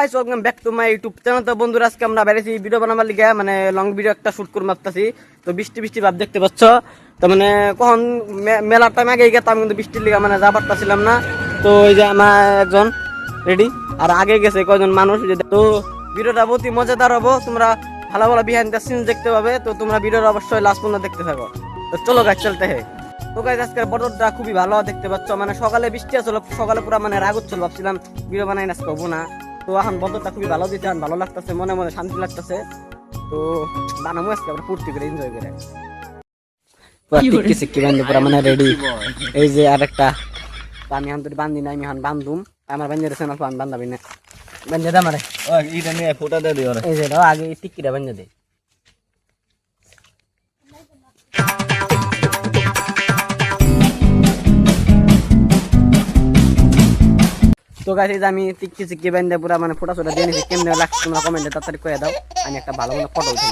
Guys welcome back to my YouTube channel তো বন্ধুরা, আজকে আমরা বেরিয়েছি ভিডিও বানাবার লিগে মানে লং ভিডিও একটা শুট করে মারতেছি তো বৃষ্টি বৃষ্টি ভাব দেখতে পাচ্ছ। তো মানে কখন মেলার টাইম আগে গেতাম, কিন্তু বৃষ্টির লিগে মানে না। তো এই যে আমার একজন রেডি আর আগে গেছে কয়জন মানুষ তো ভিডিওটা অতি মজাদার হব, তোমরা ভালো ভালো বিহাইন্ড দ্য দেখতে পাবে। তো তোমরা ভিডিওটা অবশ্যই লাস্ট পর্যন্ত দেখতে থাকো। তো চলো গাছ চলতে হে। তো গাইজ আজকের বদরটা খুবই ভালো, দেখতে পাচ্ছ। মানে সকালে বৃষ্টি আসলো, সকালে পুরো মানে রাগ হচ্ছিল ভাবছিলাম। ভিডিও বানাই না, আজকে না। তো এখন বদরটা খুবই ভালো দিতে ভালো লাগতেছে মনে মনে শান্তি লাগতেছে। তো বানাবো আজকে আমরা ফুর্তি করে এনজয় করে। পুরা পুরা মানে রেডি এই যে আরেকটা তো আমি এখন তো বান্ধি না আমি এখন বান্ধুম। আমার বান্ধে রেছে না আমি বান্ধাবি না বান্ধে দে আমারে। ফোটা দিয়ে দিও এই যে আগে টিকিটা টিক্কিটা বান্ধে দে। তো গাছ এই যে আমি টিক্কি সিক্কি বান্ধে পুরা মানে ফোটা ফোটা দিয়ে কেমনে লাগছে তোমরা কমেন্টে তাড়াতাড়ি করে দাও আমি একটা ভালো মতো ফটো উঠে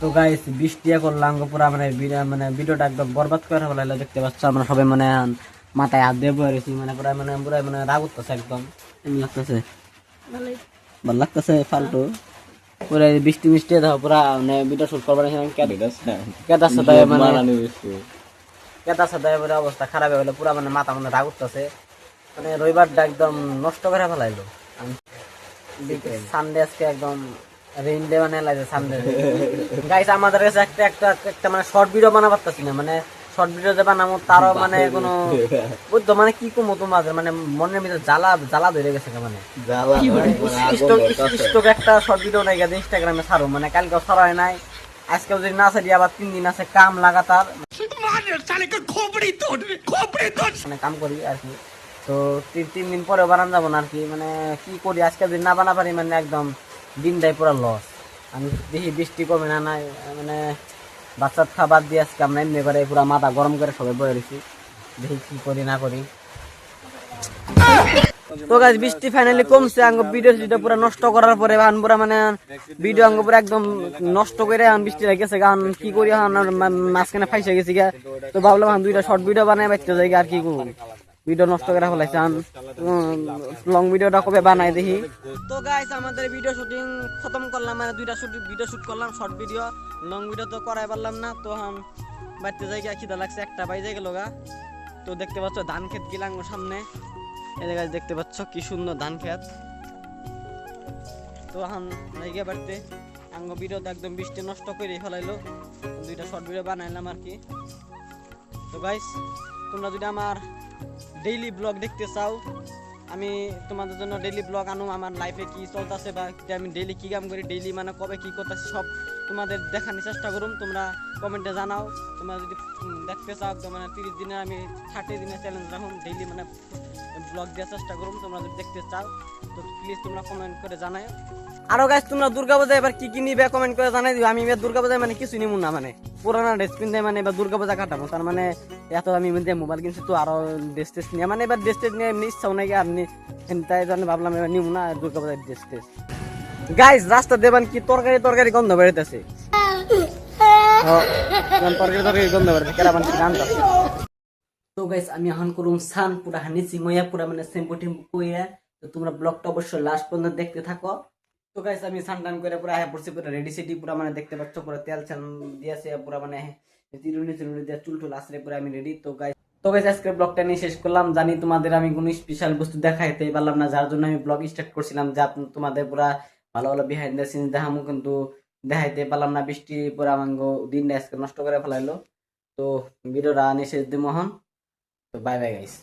তো গাইস বৃষ্টি করলাম পুরা মানে মানে ভিডিওটা একদম বরবাদ করে ফেলাইলো দেখতে পাচ্ছ আমরা সবাই মানে মাথায় হাত দিয়ে বয়ে রয়েছি মানে পুরা মানে পুরা মানে রাগ উঠতেছে একদম এমনি লাগতেছে? ভালো লাগতেছে ফালতু। পুরা বৃষ্টি মিষ্টি দাও পুরা মানে ভিডিও শুট করবার কেদার সাথে মানে কেদার সাথে পুরা অবস্থা খারাপ হয়ে গেলো পুরা মানে মাথা মানে রাগ উঠতেছে। মানে রবিবারটা একদম নষ্ট করে ফেলাইলো। সানডে আজকে একদম রেইন ডে মানে লাগে সানডে গাইস আমাদের কাছে একটা একটা একটা মানে শর্ট ভিডিও পারতাছি না মানে শর্ট ভিডিও যে তারও মানে কোনো বুঝতো মানে কি কমো তোমাদের মানে মনের ভিতরে জ্বালা জ্বালা ধরে গেছে মানে। স্টক একটা শর্ট ভিডিও নাই গেছে ইনস্টাগ্রামে ছাড়ো মানে কালকে ছাড়া হয় নাই। আজকে যদি না ছাড়ি আবার তিন দিন আছে কাম লাগাতার। মানে কাম করি আর কি। তো তিন তিন দিন পরে বানান যাব না আর কি মানে কি করি আজকে যদি না বানা পারি মানে একদম দিনটাই পুরো লস আমি দেখি বৃষ্টি কমে না, নাই মানে বাচ্চার খাবার দিয়ে আজকে আমরা এমনি করে পুরো মাথা গরম করে সবাই বয়ে রয়েছি দেখি কি করি, না করি। তো গাছ বৃষ্টি ফাইনালি কমছে, আঙ্গ ভিডিও ভিডিও পুরো নষ্ট করার পরে এখন পুরো মানে ভিডিও আঙ্গ পুরো একদম নষ্ট করে এখন বৃষ্টি গেছে কারণ কি করি, এখন মাঝখানে ফাইসে গেছি গা। তো ভাবলাম দুইটা শর্ট ভিডিও বানাই বাইতে যাই আর কি করব। ভিডিও নষ্ট করে ফেলাইছে লং ভিডিওটা কবে বানাই দেখি। তো গাইস আমাদের ভিডিও শুটিং খতম করলাম মানে দুইটা শুট ভিডিও শুট করলাম শর্ট ভিডিও লং ভিডিও তো করাই পারলাম না, তো এখন বাড়িতে যাই গিয়ে খিদা লাগছে, একটা বাইজে গেল গা। তো দেখতে পাচ্ছ ধান ক্ষেত গিলাম সামনে। এই জায়গায় দেখতে পাচ্ছ কি সুন্দর ধান ক্ষেত। তো এখন জায়গা বাড়িতে আঙ্গ ভিডিও একদম বৃষ্টি নষ্ট করে ফেলাইলো। দুইটা শর্ট ভিডিও বানাইলাম আর কি। তো গাইস তোমরা যদি আমার ডেইলি ব্লগ দেখতে চাও, আমি তোমাদের জন্য ডেইলি ব্লগ আনো, আমার লাইফে কি চলতেছে বা আমি ডেইলি কি কাম করি ডেইলি মানে কবে কি করতেছি, সব তোমাদের দেখানোর চেষ্টা করুম তোমরা কমেন্টে জানাও। তোমরা যদি দেখতে চাও, তো মানে তিরিশ দিনে আমি থার্টি দিনের চ্যালেঞ্জ রাখুন ডেইলি মানে ব্লগ দেওয়ার চেষ্টা করুম তোমরা যদি দেখতে চাও, তো প্লিজ তোমরা কমেন্ট করে জানাই আরও গাছ তোমরা দুর্গা পূজায় এবার কি কি নিবে কমেন্ট করে জানাই দিও। আমি এবার দুর্গা পূজায় মানে কিছু নিমু না মানে। পুরানা ড্রেস কিনতে মানে এবার দুর্গা পূজা কাটাবো। তার মানে এত আমি মধ্যে মোবাইল কিনছি তো আরও ড্রেস টেস নিয়ে। মানে এবার ড্রেস টেস নিয়ে এমনি ইচ্ছাও নাকি আর তাই জন্য ভাবলাম এবার নিমু না দুর্গা পূজায় ড্রেস টেস গাইজ রাস্তা দেবান কি তরকারি তরকারি গন্ধ বেরোতেছে তরকারি তরকারি গন্ধ বেরোতেছে কেরাবান কি গান তো গাইস আমি এখন করুম সান পুরা হানি চিময়া পুরা মানে শ্যাম্পু টেম্পু কইরা তো তোমরা ব্লগটা অবশ্যই লাস্ট পর্যন্ত দেখতে থাকো। তো গাইস আমি সান টান করে পুরা হ্যাঁ পড়ছি, পুরা রেডি সেটি পুরা মানে দেখতে পাচ্ছ, পুরা তেল চাল দিয়েছে, পুরা মানে চিরুনি চিরুনি দিয়ে চুল টুল আসলে পুরা আমি রেডি তো গাইস তো গাইস আজকে ব্লগটা নিয়ে শেষ করলাম। জানি তোমাদের আমি কোনো স্পেশাল বস্তু দেখাইতে পারলাম না, যার জন্য আমি ব্লগ স্টার্ট করছিলাম, যা তোমাদের পুরা ভালো ভালো বিহাইন্ড দ্য সিন দেখামু, কিন্তু দেখাইতে পারলাম না। বৃষ্টি, পুরা আমাঙ্গ দিনটা আজকে নষ্ট করে ফেলাইলো। তো ভিডিওটা নিয়ে শেষ দিই মোহন তো বাই বাই গাইস